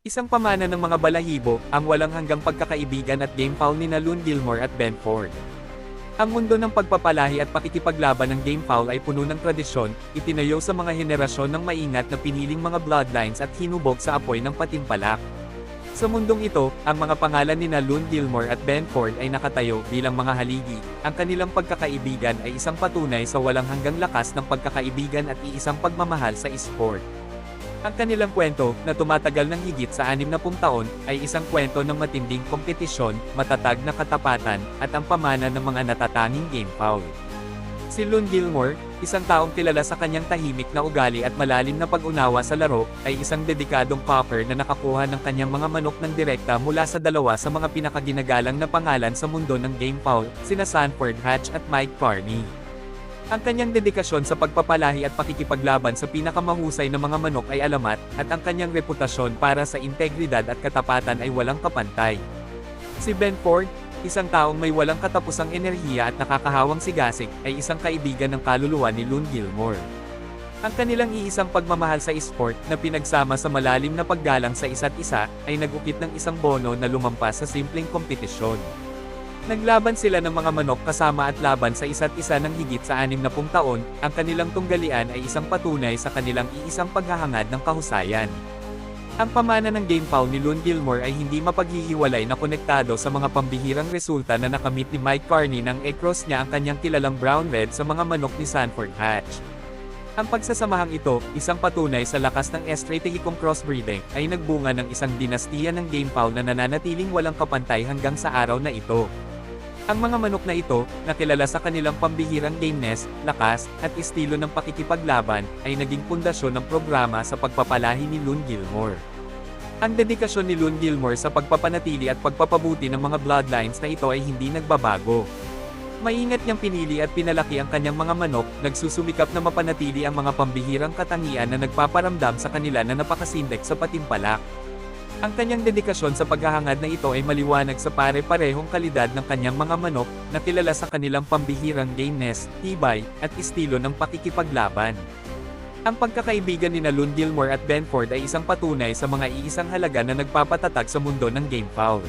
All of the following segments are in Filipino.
Isang pamana ng mga balahibo, ang walang hanggang pagkakaibigan at game foul ni na Loon Gilmore at Ben Ford. Ang mundo ng pagpapalahi at pakikipaglaban ng game foul ay puno ng tradisyon, itinayo sa mga henerasyon ng maingat na piniling mga bloodlines at hinubog sa apoy ng patimpalak. Sa mundong ito, ang mga pangalan ni na Loon Gilmore at Ben Ford ay nakatayo bilang mga haligi. Ang kanilang pagkakaibigan ay isang patunay sa walang hanggang lakas ng pagkakaibigan at iisang pagmamahal sa esport. Ang kanilang kwento, na tumatagal ng higit sa 60 taon, ay isang kwento ng matinding kompetisyon, matatag na katapatan, at ang pamana ng mga natatanging game foul. Si Loon Gilmore, isang taong kilala sa kanyang tahimik na ugali at malalim na pag-unawa sa laro, ay isang dedikadong popper na nakakuha ng kanyang mga manok ng direkta mula sa dalawa sa mga pinakaginagalang na pangalan sa mundo ng game foul, sina Sanford Hatch at Mike Carney. Ang kanyang dedikasyon sa pagpapalahi at pakikipaglaban sa pinakamahusay na mga manok ay alamat, at ang kanyang reputasyon para sa integridad at katapatan ay walang kapantay. Si Ben Ford, isang taong may walang katapusang enerhiya at nakakahawang sigasig, ay isang kaibigan ng kaluluwa ni Loon Gilmore. Ang kanilang iisang pagmamahal sa esport, na pinagsama sa malalim na paggalang sa isa't isa, ay nagukit ng isang bono na lumampas sa simpleng kompetisyon. Naglaban sila ng mga manok kasama at laban sa isa't isa ng higit sa 60 taon, ang kanilang tunggalian ay isang patunay sa kanilang iisang paghahangad ng kahusayan. Ang pamana ng game foul ni Loon Gilmore ay hindi mapaghihiwalay na konektado sa mga pambihirang resulta na nakamit ni Mike Carney nang e-cross niya ang kanyang kilalang brown-red sa mga manok ni Sanford Hatch. Ang pagsasamahang ito, isang patunay sa lakas ng estratehikong crossbreeding, ay nagbunga ng isang dinastiya ng game foul na nananatiling walang kapantay hanggang sa araw na ito. Ang mga manok na ito, na kilala sa kanilang pambihirang gameness, lakas, at estilo ng pakikipaglaban, ay naging pundasyon ng programa sa pagpapalahi ni Loon Gilmore. Ang dedikasyon ni Loon Gilmore sa pagpapanatili at pagpapabuti ng mga bloodlines na ito ay hindi nagbabago. Maingat niyang pinili at pinalaki ang kanyang mga manok, nagsusumikap na mapanatili ang mga pambihirang katangian na nagpaparamdam sa kanila na napakasindek sa patimpalak. Ang kanyang dedikasyon sa paghahangad na ito ay maliwanag sa pare-parehong kalidad ng kanyang mga manok, na kilala sa kanilang pambihirang gameness, tibay, at estilo ng pakikipaglaban. Ang pagkakaibigan ni na Loon Gilmore at Ben Ford ay isang patunay sa mga iisang halaga na nagpapatatag sa mundo ng game foul.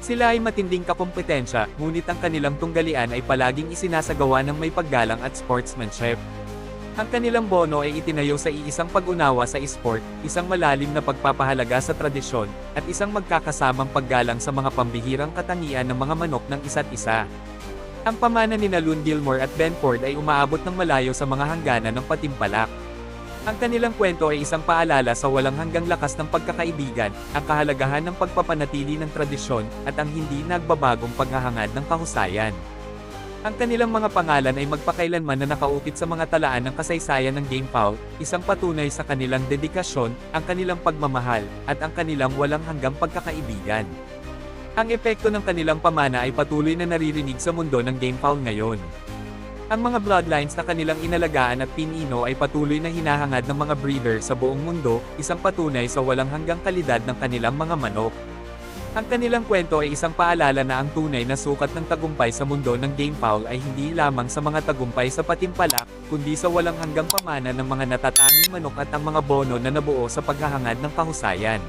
Sila ay matinding kakompetensya, ngunit ang kanilang tunggalian ay palaging isinasagawa ng may paggalang at sportsmanship. Ang kanilang bono ay itinayo sa iisang pag-unawa sa esport, isang malalim na pagpapahalaga sa tradisyon, at isang magkakasamang paggalang sa mga pambihirang katangian ng mga manok ng isa't isa. Ang pamana ni na Loon Gilmore at Ben Ford ay umaabot ng malayo sa mga hangganan ng patimpalak. Ang kanilang kwento ay isang paalala sa walang hanggang lakas ng pagkakaibigan, ang kahalagahan ng pagpapanatili ng tradisyon, at ang hindi nagbabagong paghahangad ng kahusayan. Ang kanilang mga pangalan ay magpakailanman na nakaukit sa mga talaan ng kasaysayan ng game foul, isang patunay sa kanilang dedikasyon, ang kanilang pagmamahal, at ang kanilang walang hanggang pagkakaibigan. Ang epekto ng kanilang pamana ay patuloy na naririnig sa mundo ng game foul ngayon. Ang mga bloodlines na kanilang inalagaan at pinino ay patuloy na hinahangad ng mga breeder sa buong mundo, isang patunay sa walang hanggang kalidad ng kanilang mga manok. Ang kanilang kwento ay isang paalala na ang tunay na sukat ng tagumpay sa mundo ng game foul ay hindi lamang sa mga tagumpay sa patimpalak, kundi sa walang hanggang pamana ng mga natatanging manok at ang mga bono na nabuo sa paghahangad ng kahusayan.